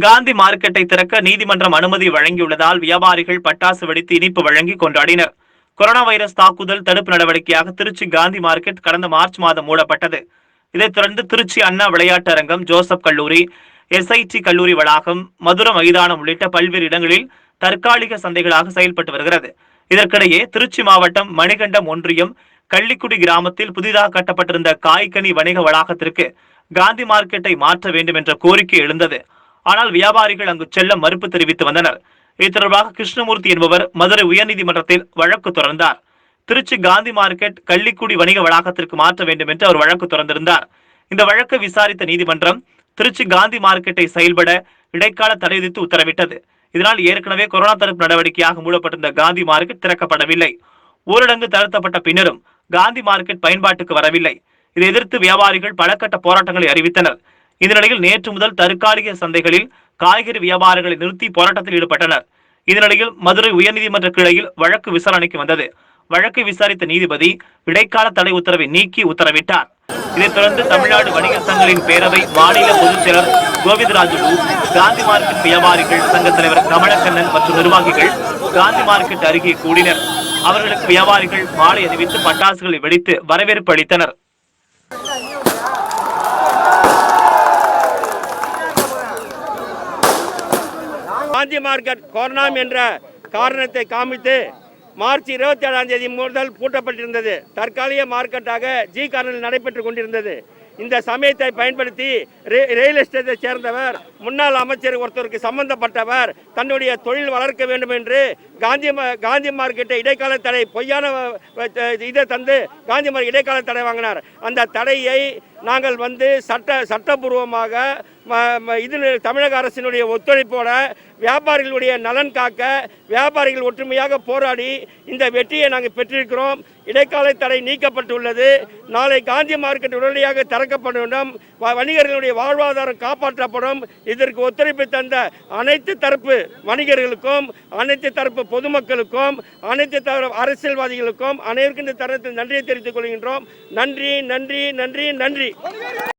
காந்தி மார்க்கெட்டை திறக்க நீதிமன்றம் அனுமதி வழங்கியுள்ளதால் வியாபாரிகள் பட்டாசு வெடித்து இனிப்பு வழங்கி கொண்டாடினர். கொரோனா வைரஸ் தாக்குதல் தடுப்பு நடவடிக்கையாக திருச்சி காந்தி மார்க்கெட் கடந்த மார்ச் மாதம் மூடப்பட்டது. இதைத் தொடர்ந்து திருச்சி அண்ணா விளையாட்டு அரங்கம் ஜோசப் கல்லூரி எஸ்ஐடி கல்லூரி வளாகம் மதுர மைதானம் உள்ளிட்ட பல்வேறு இடங்களில் தற்காலிக சந்தைகளாக செயல்பட்டு வருகிறது. இதற்கிடையே திருச்சி மாவட்டம் மணிகண்டம் ஒன்றியம் கள்ளிக்குடி கிராமத்தில் புதிதாக கட்டப்பட்டிருந்த காய்கனி வணிக வளாகத்திற்கு காந்தி மார்க்கெட்டை மாற்ற வேண்டும் என்ற கோரிக்கை எழுந்தது. ஆனால் வியாபாரிகள் அங்கு செல்ல மறுப்பு தெரிவித்து வந்தனர். இது தொடர்பாக கிருஷ்ணமூர்த்தி என்பவர் மதுரை உயர்நீதிமன்றத்தில் வழக்கு தொடர்ந்தார். திருச்சி காந்தி மார்க்கெட் கள்ளிக்குடி வணிக வளாகத்திற்கு மாற்ற வேண்டும் என்று அவர் வழக்கு தொடர்ந்திருந்தார். இந்த வழக்கை விசாரித்த நீதிமன்றம் திருச்சி காந்தி மார்க்கெட்டை செயல்பட இடைக்கால தடை விதித்து உத்தரவிட்டது. இதனால் ஏற்கனவே கொரோனா தடுப்பு நடவடிக்கையாக மூடப்பட்டிருந்த காந்தி மார்க்கெட் திறக்கப்படவில்லை. ஊரடங்கு தளர்த்தப்பட்ட பின்னரும் காந்தி மார்க்கெட் பயன்பாட்டுக்கு வரவில்லை. இதை எதிர்த்து வியாபாரிகள் பல கட்ட போராட்டங்களை அறிவித்தனர். இந்த நிலையில் நேற்று முதல் தற்காலிக சந்தைகளில் காய்கறி வியாபாரிகளை நிறுத்தி போராட்டத்தில் ஈடுபட்டனர். இதனிடையில் மதுரை உயர்நீதிமன்ற கிளையில் வழக்கு விசாரணைக்கு வந்தது. வழக்கை விசாரித்த நீதிபதி இடைக்கால தடை உத்தரவை நீக்கி உத்தரவிட்டார். இதைத் தொடர்ந்து தமிழ்நாடு வணிக சங்கங்களின் பேரவை மாநில பொதுச் செயலர் கோவிந்தராஜுலு காந்தி மார்க்கெட் வியாபாரிகள் சங்க தலைவர் கமலக்கண்ணன் மற்றும் நிர்வாகிகள் காந்தி மார்க்கெட் அருகே கூடினர். அவர்களுக்கு வியாபாரிகள் மாலை அணிவித்து பட்டாசுகளை வெடித்து வரவேற்பு அளித்தனர். காந்தி மார்க்கெட் கொரோனாம் என்ற காரணத்தை காமித்து மார்ச் இருபத்தி ஏழாம் தேதி முதல் பூட்டப்பட்டிருந்தது. தற்காலிக மார்க்கெட்டாக ஜி கார்னில் நடைபெற்று கொண்டிருந்தது. இந்த சமயத்தை பயன்படுத்தி ரே- ரியல் எஸ்டேட்டை சேர்ந்தவர் முன்னாள் அமைச்சர் ஒருத்தருக்கு சம்பந்தப்பட்டவர் தன்னுடைய தொழில் வளர்க்க வேண்டும் என்று காந்தி மா- காந்தி மார்க்கெட்டை இடைக்கால தடை பொய்யான இதை தந்து காந்தி மார்க்கெட் இடைக்கால தடை வாங்கினார். அந்த தடையை நாங்கள் வந்து சட்ட சட்டபூர்வமாக இதில் இது தமிழக அரசினுடைய ஒத்துழைப்போட வியாபாரிகளுடைய நலன் காக்க வியாபாரிகள் ஒற்றுமையாக போராடி இந்த வெற்றியை நாங்கள் பெற்றிருக்கிறோம். இடைக்கால தடை நீக்கப்பட்டுள்ளது. நாளை காந்தி மார்க்கெட் உடனடியாக திறக்கப்பட வேண்டும் வ- வணிகர்களுடைய வாழ்வாதாரம் காப்பாற்றப்படும். இதற்கு ஒத்துழைப்பு தந்த அனைத்து தரப்பு வணிகர்களுக்கும் அனைத்து தரப்பு பொதுமக்களுக்கும் அனைத்து தரப்பு அரசியல்வாதிகளுக்கும் அனைவருக்கும் இந்த தரத்தில் நன்றியை தெரிவித்துக் கொள்கின்றோம். நன்றி நன்றி நன்றி நன்றி.